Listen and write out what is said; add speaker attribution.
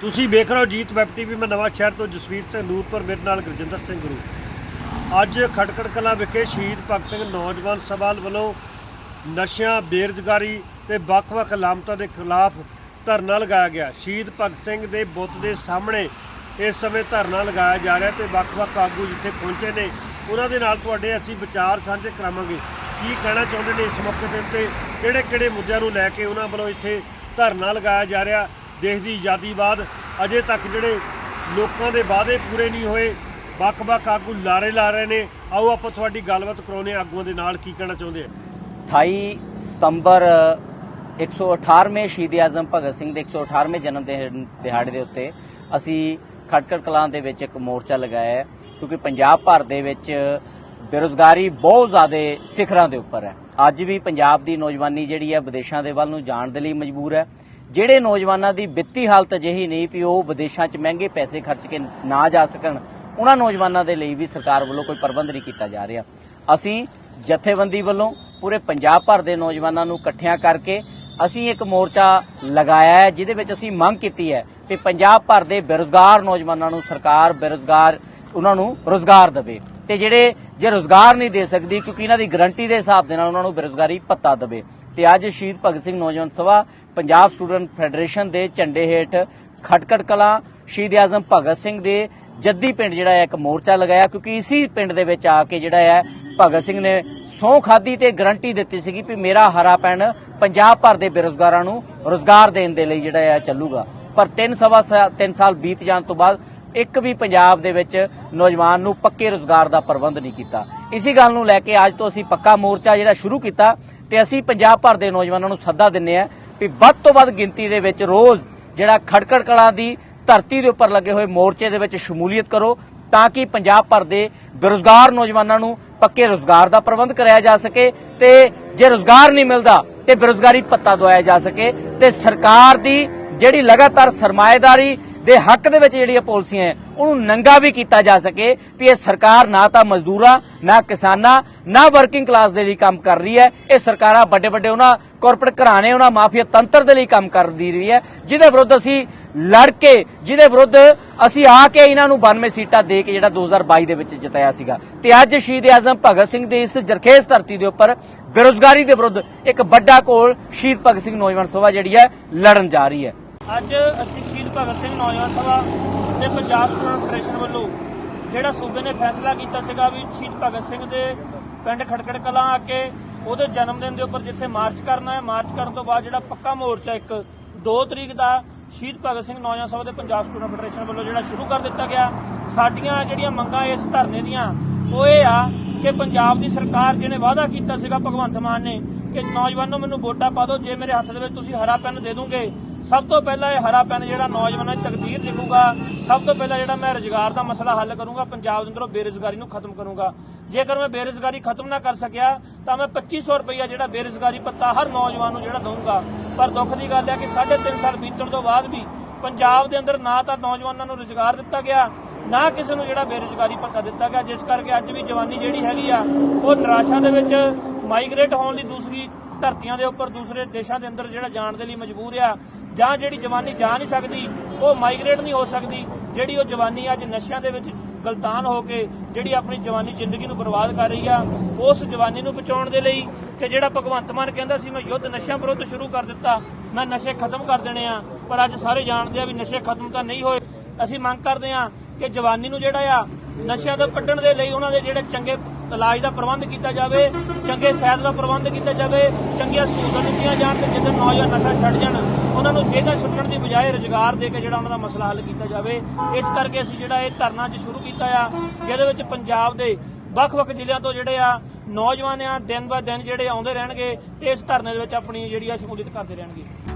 Speaker 1: ਤੁਸੀਂ ਵੇਖ ਰਹੇ ਹੋ ਜੀਤ ਵੈਬ ਟੀਵੀ, ਮੈਂ ਨਵਾਂ ਸ਼ਹਿਰ ਤੋਂ ਜਸਵੀਰ ਸਿੰਘ ਨੂਰਪੁਰ, ਮੇਰੇ ਨਾਲ ਗੁਰਜਿੰਦਰ ਸਿੰਘ ਗੁਰੂ। ਅੱਜ ਖਟਕੜ ਕਲਾਂ ਵਿਖੇ ਸ਼ਹੀਦ ਭਗਤ ਸਿੰਘ ਨੌਜਵਾਨ ਸਭਾ ਵੱਲੋਂ ਨਸ਼ਿਆਂ, ਬੇਰੁਜ਼ਗਾਰੀ ਤੇ ਵੱਖ-ਵੱਖ ਲਾਮਤਾਂ ਦੇ ਖਿਲਾਫ ਧਰਨਾ ਲਗਾਇਆ ਗਿਆ। ਸ਼ਹੀਦ ਭਗਤ ਸਿੰਘ ਦੇ ਬੁੱਤ ਦੇ ਸਾਹਮਣੇ ਇਸ ਸਮੇਂ ਧਰਨਾ ਲਗਾਇਆ ਜਾ ਰਿਹਾ ਤੇ ਵੱਖ-ਵੱਖ ਆਗੂ ਜਿੱਥੇ ਪਹੁੰਚੇ ਨੇ, ਉਹਨਾਂ ਦੇ ਨਾਲ ਤੁਹਾਡੇ ਅਸੀਂ ਵਿਚਾਰ ਸਾਂਝੇ ਕਰਾਵਾਂਗੇ। ਕੀ ਕਹਿਣਾ ਚਾਹੁੰਦੇ ਨੇ ਇਸ ਮੌਕੇ ਦੇ ਉੱਤੇ ਕਿਹੜੇ-ਕਿਹੜੇ ਮੁੱਦਿਆਂ ਨੂੰ ਲੈ ਕੇ ਉਹਨਾਂ ਵੱਲੋਂ ਇੱਥੇ ਧਰਨਾ ਲਗਾਇਆ ਜਾ ਰਿਹਾ? ਦੇਸ਼ ਦੀ ਆਜ਼ਾਦੀ ਬਾਅਦ ਅਜੇ ਤੱਕ ਜਿਹੜੇ ਲੋਕਾਂ ਦੇ ਵਾਅਦੇ ਪੂਰੇ ਨਹੀਂ ਹੋਏ, ਵੱਖ-ਵੱਖ ਆਗੂ ਲਾਰੇ ਲਾ ਰਹੇ ਨੇ। ਆਓ ਆਪਾਂ ਤੁਹਾਡੀ ਗੱਲਬਾਤ ਕਰਾਉਨੇ ਆਗੂਆਂ ਦੇ ਨਾਲ, ਕੀ ਕਹਿਣਾ ਚਾਹੁੰਦੇ ਆ?
Speaker 2: 28 ਸਤੰਬਰ 118ਵੇਂ ਸ਼ਹੀਦ ਆਜ਼ਮ ਭਗਤ ਸਿੰਘ ਦੇ 118ਵੇਂ ਜਨਮ ਦਿਹਾੜੇ ਦੇ ਉੱਤੇ ਅਸੀਂ ਖਟਕੜ ਕਲਾਂ ਦੇ ਵਿੱਚ ਇੱਕ ਮੋਰਚਾ ਲਗਾਇਆ ਕਿਉਂਕਿ ਪੰਜਾਬ ਭਰ ਦੇ ਵਿੱਚ ਬੇਰੁਜ਼ਗਾਰੀ ਬਹੁਤ ਜ਼ਿਆਦਾ ਸਿਖਰਾਂ ਦੇ ਉੱਪਰ ਹੈ। ਅੱਜ ਵੀ ਪੰਜਾਬ ਦੀ ਨੌਜਵਾਨੀ ਜਿਹੜੀ ਹੈ ਵਿਦੇਸ਼ਾਂ ਦੇ ਵੱਲ ਨੂੰ ਜਾਣ ਦੇ ਲਈ ਮਜਬੂਰ ਹੈ। ਜਿਹੜੇ ਨੌਜਵਾਨਾਂ ਦੀ ਵਿੱਤੀ ਹਾਲਤ ਅਜਿਹੀ ਨਹੀਂ ਵੀ ਉਹ ਵਿਦੇਸ਼ਾਂ 'ਚ ਮਹਿੰਗੇ ਪੈਸੇ ਖਰਚ ਕੇ ਨਾ ਜਾ ਸਕਣ, ਉਹਨਾਂ ਨੌਜਵਾਨਾਂ ਦੇ ਲਈ ਵੀ ਸਰਕਾਰ ਵੱਲੋਂ ਕੋਈ ਪ੍ਰਬੰਧ ਨਹੀਂ ਕੀਤਾ ਜਾ ਰਿਹਾ। ਅਸੀਂ ਜਥੇਬੰਦੀ ਵੱਲੋਂ ਪੂਰੇ ਪੰਜਾਬ ਭਰ ਦੇ ਨੌਜਵਾਨਾਂ ਨੂੰ ਇਕੱਠਿਆਂ ਕਰਕੇ ਅਸੀਂ ਇੱਕ ਮੋਰਚਾ ਲਗਾਇਆ ਹੈ, ਜਿਹਦੇ ਵਿੱਚ ਅਸੀਂ ਮੰਗ ਕੀਤੀ ਹੈ ਕਿ ਪੰਜਾਬ ਭਰ ਦੇ ਬੇਰੁਜ਼ਗਾਰ ਨੌਜਵਾਨਾਂ ਨੂੰ ਸਰਕਾਰ ਬੇਰੁਜ਼ਗਾਰ, ਉਹਨਾਂ ਨੂੰ ਰੋਜ਼ਗਾਰ ਦੇਵੇ। ਤੇ ਜਿਹੜੇ ਜੇ ਰੋਜ਼ਗਾਰ ਨਹੀਂ ਦੇ ਸਕਦੀ, ਕਿਉਂਕਿ ਇਹਨਾਂ ਦੀ ਗਰੰਟੀ ਦੇ ਹਿਸਾਬ ਦੇ ਨਾਲ ਉਹਨਾਂ ਨੂੰ ਬੇਰੁਜ਼ਗਾਰੀ ਭੱਤਾ ਦੇਵੇ। ਤੇ ਅੱਜ ਸ਼ਹੀਦ ਭਗਤ ਸਿੰਘ ਨੌਜਵਾਨ ਸਭਾ ਪੰਜਾਬ ਸਟੂਡੈਂਟ ਫੈਡਰੇਸ਼ਨ ਦੇ ਝੰਡੇ ਹੇਠ ਖਟਕੜ ਕਲਾਂ, ਸ਼ਹੀਦ ਆਜ਼ਮ ਭਗਤ ਸਿੰਘ ਦੇ ਜੱਦੀ ਪਿੰਡ ਜਿਹੜਾ ਹੈ ਇੱਕ ਮੋਰਚਾ ਲਗਾਇਆ, ਕਿਉਂਕਿ ਇਸੀ ਪਿੰਡ ਦੇ ਵਿੱਚ ਆ ਕੇ ਜਿਹੜਾ ਹੈ ਭਗਤ ਸਿੰਘ ਨੇ ਸਹੁੰ ਖਾਦੀ ਤੇ ਗਰੰਟੀ ਦਿੱਤੀ ਸੀਗੀ ਵੀ ਮੇਰਾ ਹਰਾ ਪੈਨ ਪੰਜਾਬ ਭਰ ਦੇ ਬੇਰੁਜ਼ਗਾਰਾਂ ਨੂੰ ਰੋਜ਼ਗਾਰ ਦੇਣ ਦੇ ਲਈ ਜਿਹੜਾ ਹੈ ਚੱਲੂਗਾ। ਪਰ 3 ਸਵਾ 3 ਸਾਲ ਬੀਤ ਜਾਣ ਤੋਂ ਬਾਅਦ ਇੱਕ ਵੀ ਪੰਜਾਬ ਦੇ ਵਿੱਚ ਨੌਜਵਾਨ ਨੂੰ ਪੱਕੇ ਰੋਜ਼ਗਾਰ ਦਾ ਪ੍ਰਬੰਧ ਨਹੀਂ ਕੀਤਾ। ਇਸੇ ਗੱਲ ਨੂੰ ਲੈ ਕੇ ਅੱਜ ਤੋਂ ਅਸੀਂ ਪੱਕਾ ਮੋਰਚਾ ਜਿਹੜਾ ਸ਼ੁਰੂ ਕੀਤਾ ਤੇ ਅਸੀਂ ਪੰਜਾਬ ਭਰ ਦੇ ਨੌਜਵਾਨਾਂ ਨੂੰ ਸੱਦਾ ਦਿੰਨੇ ਆ ਵੀ ਵੱਧ ਤੋਂ ਵੱਧ ਗਿਣਤੀ ਦੇ ਵਿੱਚ ਰੋਜ਼ ਜਿਹੜਾ ਖੜਕੜ ਕਲਾਂ ਦੀ ਧਰਤੀ ਦੇ ਉੱਪਰ ਲੱਗੇ ਹੋਏ ਮੋਰਚੇ ਦੇ ਵਿੱਚ ਸ਼ਮੂਲੀਅਤ ਕਰੋ ਤਾਂ ਕਿ ਪੰਜਾਬ ਭਰ ਦੇ ਬੇਰੁਜ਼ਗਾਰ ਨੌਜਵਾਨਾਂ ਨੂੰ ਪੱਕੇ ਰੋਜ਼ਗਾਰ ਦਾ ਪ੍ਰਬੰਧ ਕਰਾਇਆ ਜਾ ਸਕੇ ਤੇ ਜੇ ਰੋਜ਼ਗਾਰ ਨਹੀਂ ਮਿਲਦਾ ਤੇ ਬੇਰੁਜ਼ਗਾਰੀ ਪੱਤਾ ਦਵਾਇਆ ਜਾ ਸਕੇ ਤੇ ਸਰਕਾਰ ਦੀ ਜਿਹੜੀ ਲਗਾਤਾਰ ਸਰਮਾਏਦਾਰੀ ਦੇ ਹੱਕ ਦੇ ਵਿੱਚ ਜਿਹੜੀਆਂ ਪਾਲਿਸੀਆਂ ਹੈ, ਉਹਨੂੰ ਨੰਗਾ ਵੀ ਕੀਤਾ ਜਾ ਸਕੇ ਵੀ ਇਹ ਸਰਕਾਰ ਨਾ ਤਾਂ ਮਜ਼ਦੂਰਾਂ, ਨਾ ਕਿਸਾਨਾਂ, ਨਾ ਵਰਕਿੰਗ ਕਲਾਸ ਦੇ ਲਈ ਕੰਮ ਕਰ ਰਹੀ ਹੈ। ਇਹ ਸਰਕਾਰਾਂ ਵੱਡੇ ਵੱਡੇ ਉਹਨਾਂ ਕਾਰਪੋਰੇਟ ਘਰਾਣੇ, ਉਹਨਾਂ ਮਾਫੀਆ ਤੰਤਰ ਦੇ ਲਈ ਕੰਮ ਕਰਦੀ ਰਹੀ ਹੈ। ਜਿਹਦੇ ਵਿਰੁੱਧ ਅਸੀਂ ਲੜ ਕੇ, ਜਿਹਦੇ ਵਿਰੁੱਧ ਅਸੀਂ ਆ ਕੇ ਇਹਨਾਂ ਨੂੰ 92 ਸੀਟਾਂ ਦੇ ਕੇ ਜਿਹੜਾ 2022 ਦੇ ਵਿੱਚ ਜਿਤਾਇਆ ਸੀਗਾ। ਤੇ ਅੱਜ ਸ਼ਹੀਦ ਆਜ਼ਮ ਭਗਤ ਸਿੰਘ ਦੇ ਇਸ ਜਰਖੇਜ਼ ਧਰਤੀ ਦੇ ਉੱਪਰ ਬੇਰੁਜ਼ਗਾਰੀ ਦੇ ਵਿਰੁੱਧ ਇੱਕ ਵੱਡਾ ਕੋਲ ਸ਼ਹੀਦ ਭਗਤ ਸਿੰਘ ਨੌਜਵਾਨ ਸਭਾ ਜਿਹੜੀ ਹੈ, ਲੜਨ ਜਾ ਰਹੀ ਹੈ।
Speaker 3: ਅੱਜ ਅਸੀਂ ਸ਼ਹੀਦ ਭਗਤ ਸਿੰਘ ਨੌਜਵਾਨ ਸਭਾ ਤੇ ਪੰਜਾਬ ਸਟੂਡੈਂਟ ਫੈਡਰੇਸ਼ਨ ਵੱਲੋਂ ਜਿਹੜਾ ਸੂਬੇ ਨੇ ਫੈਸਲਾ ਕੀਤਾ ਸੀਗਾ ਵੀ ਸ਼ਹੀਦ ਭਗਤ ਸਿੰਘ ਦੇ ਪਿੰਡ ਖੜਕੜ ਕਲਾਂ ਆ ਕੇ ਉਹਦੇ ਜਨਮ ਦਿਨ ਦੇ ਉੱਪਰ ਜਿੱਥੇ ਮਾਰਚ ਕਰਨਾ ਹੈ, ਮਾਰਚ ਕਰਨ ਤੋਂ ਬਾਅਦ ਜਿਹੜਾ ਪੱਕਾ ਮੋਰਚਾ ਇੱਕ 2 ਤਰੀਕ ਦਾ ਸ਼ਹੀਦ ਭਗਤ ਸਿੰਘ ਨੌਜਵਾਨ ਸਭਾ ਦੇ ਪੰਜਾਬ ਸਟੂਡੈਂਟ ਫੈਡਰੇਸ਼ਨ ਵੱਲੋਂ ਜਿਹੜਾ ਸ਼ੁਰੂ ਕਰ ਦਿੱਤਾ ਗਿਆ। ਸਾਡੀਆਂ ਜਿਹੜੀਆਂ ਮੰਗਾਂ ਇਸ ਧਰਨੇ ਦੀਆਂ, ਉਹ ਇਹ ਆ ਕਿ ਪੰਜਾਬ ਦੀ ਸਰਕਾਰ ਜਿਹਨੇ ਵਾਅਦਾ ਕੀਤਾ ਸੀਗਾ, ਭਗਵੰਤ ਮਾਨ ਨੇ, ਕਿ ਨੌਜਵਾਨੋ ਮੈਨੂੰ ਵੋਟਾਂ ਪਾ ਦਿਓ, ਜੇ ਮੇਰੇ ਹੱਥ ਦੇ ਵਿੱਚ ਤੁਸੀਂ ਹਰਾ ਪੈਨ ਦੇ ਦੋਗੇ ਸਭ ਤੋਂ ਪਹਿਲਾਂ ਇਹ ਹਰਾ ਪੈਨ ਜਿਹੜਾ ਨੌਜਵਾਨਾਂ ਦੀ ਤਕਦੀਰ ਲਿਖੂਗਾ, ਸਭ ਤੋਂ ਪਹਿਲਾਂ ਜਿਹੜਾ ਮੈਂ ਰੁਜ਼ਗਾਰ ਦਾ ਮਸਲਾ ਹੱਲ ਕਰੂੰਗਾ, ਪੰਜਾਬ ਦੇ ਅੰਦਰੋਂ ਬੇਰੁਜ਼ਗਾਰੀ ਨੂੰ ਖਤਮ ਕਰੂੰਗਾ। ਜੇਕਰ ਮੈਂ ਬੇਰੁਜ਼ਗਾਰੀ ਖਤਮ ਨਾ ਕਰ ਸਕਿਆ, ਤਾਂ ਮੈਂ 2500 ਰੁਪਈਆ ਜਿਹੜਾ ਬੇਰੁਜ਼ਗਾਰੀ ਭੱਤਾ ਹਰ ਨੌਜਵਾਨ ਨੂੰ ਜਿਹੜਾ ਦਊਂਗਾ। ਪਰ ਦੁੱਖ ਦੀ ਗੱਲ ਹੈ ਕਿ 3.5 ਸਾਲ ਬੀਤਣ ਤੋਂ ਬਾਅਦ ਵੀ ਪੰਜਾਬ ਦੇ ਅੰਦਰ ਨਾ ਤਾਂ ਨੌਜਵਾਨਾਂ ਨੂੰ ਰੁਜ਼ਗਾਰ ਦਿੱਤਾ ਗਿਆ, ਨਾ ਕਿਸੇ ਨੂੰ ਜਿਹੜਾ ਬੇਰੁਜ਼ਗਾਰੀ ਪੱਤਾ ਦਿੱਤਾ ਗਿਆ, ਜਿਸ ਕਰਕੇ ਅੱਜ ਵੀ ਜਵਾਨੀ ਜਿਹੜੀ ਹੈਗੀ ਆ, ਉਹ ਨਿਰਾਸ਼ਾ ਦੇ ਵਿੱਚ ਮਾਈਗ੍ਰੇਟ ਹੋਣ ਲਈ ਦੂਸਰੀ ਧਰਤੀਆਂ ਦੇ ਉੱਪਰ, ਦੂਸਰੇ ਦੇਸ਼ਾਂ ਦੇ ਅੰਦਰ ਜਿਹੜਾ ਜਾਣ ਦੇ ਲਈ ਮਜਬੂਰ ਆ, ਜਾਂ ਜਿਹੜੀ ਜਵਾਨੀ ਜਾ ਨਹੀਂ ਸਕਦੀ, ਉਹ ਮਾਈਗ੍ਰੇਟ ਨਹੀਂ ਹੋ ਸਕਦੀ, ਜਿਹੜੀ ਉਹ ਜਵਾਨੀ ਅੱਜ ਨਸ਼ਿਆਂ ਦੇ ਵਿੱਚ ਗਲਤਾਨ ਹੋ ਕੇ ਜਿਹੜੀ ਆਪਣੀ ਜਵਾਨੀ ਜ਼ਿੰਦਗੀ ਨੂੰ ਬਰਬਾਦ ਕਰ ਰਹੀ ਆ, ਉਸ ਜਵਾਨੀ ਨੂੰ ਬਚਾਉਣ ਦੇ ਲਈ ਕਿ ਜਿਹੜਾ ਭਗਵੰਤ ਮਾਨ ਕਹਿੰਦਾ ਸੀ, ਮੈਂ ਯੁੱਧ ਨਸ਼ਿਆਂ ਵਿਰੁੱਧ ਸ਼ੁਰੂ ਕਰ ਦਿੱਤਾ, ਮੈਂ ਨਸ਼ੇ ਖਤਮ ਕਰ ਦੇਣੇ ਆ, ਪਰ ਅੱਜ ਸਾਰੇ ਜਾਣਦੇ ਆ ਵੀ ਨਸ਼ੇ ਖਤਮ ਤਾਂ ਨਹੀਂ ਹੋਏ। ਅਸੀਂ ਮੰਗ ਕਰਦੇ ਆ ਕਿ ਜਵਾਨੀ ਨੂੰ ਜਿਹੜਾ ਆ, ਨਸ਼ਿਆਂ ਤੋਂ ਕੱਢਣ ਦੇ ਲਈ ਉਹਨਾਂ ਦੇ ਜਿਹੜੇ ਚੰਗੇ ਇਲਾਜ ਦਾ ਪ੍ਰਬੰਧ ਕੀਤਾ ਜਾਵੇ, ਚੰਗੇ ਸਿਹਤ ਦਾ ਪ੍ਰਬੰਧ ਕੀਤਾ ਜਾਵੇ, ਚੰਗੀਆਂ ਸਹੂਲਤਾਂ ਦਿੱਤੀਆਂ ਜਾਣ ਤੇ ਜਿੱਦਾਂ ਨੌਜਵਾਨ ਨਸ਼ਾ ਛੱਡ ਜਾਣ, ਉਹਨਾਂ ਨੂੰ ਜੇਲ੍ਹਾਂ ਛੁੱਟਣ ਦੀ ਬਜਾਏ ਰੁਜ਼ਗਾਰ ਦੇ ਕੇ ਜਿਹੜਾ ਉਹਨਾਂ ਦਾ ਮਸਲਾ ਹੱਲ ਕੀਤਾ ਜਾਵੇ। ਇਸ ਕਰਕੇ ਅਸੀਂ ਜਿਹੜਾ ਇਹ ਧਰਨਾ ਅੱਜ ਸ਼ੁਰੂ ਕੀਤਾ ਆ, ਜਿਹਦੇ ਵਿੱਚ ਪੰਜਾਬ ਦੇ ਵੱਖ-ਵੱਖ ਜ਼ਿਲ੍ਹਿਆਂ ਤੋਂ ਜਿਹੜੇ ਆ ਨੌਜਵਾਨ ਆ, ਦਿਨ ਬਾ ਦਿਨ ਜਿਹੜੇ ਆਉਂਦੇ ਰਹਿਣਗੇ, ਤੇ ਇਸ ਧਰਨੇ ਦੇ ਵਿੱਚ ਆਪਣੀ ਜਿਹੜੀ ਆ ਸ਼ਮੂਲੀਅਤ ਕਰਦੇ ਰਹਿਣਗੇ।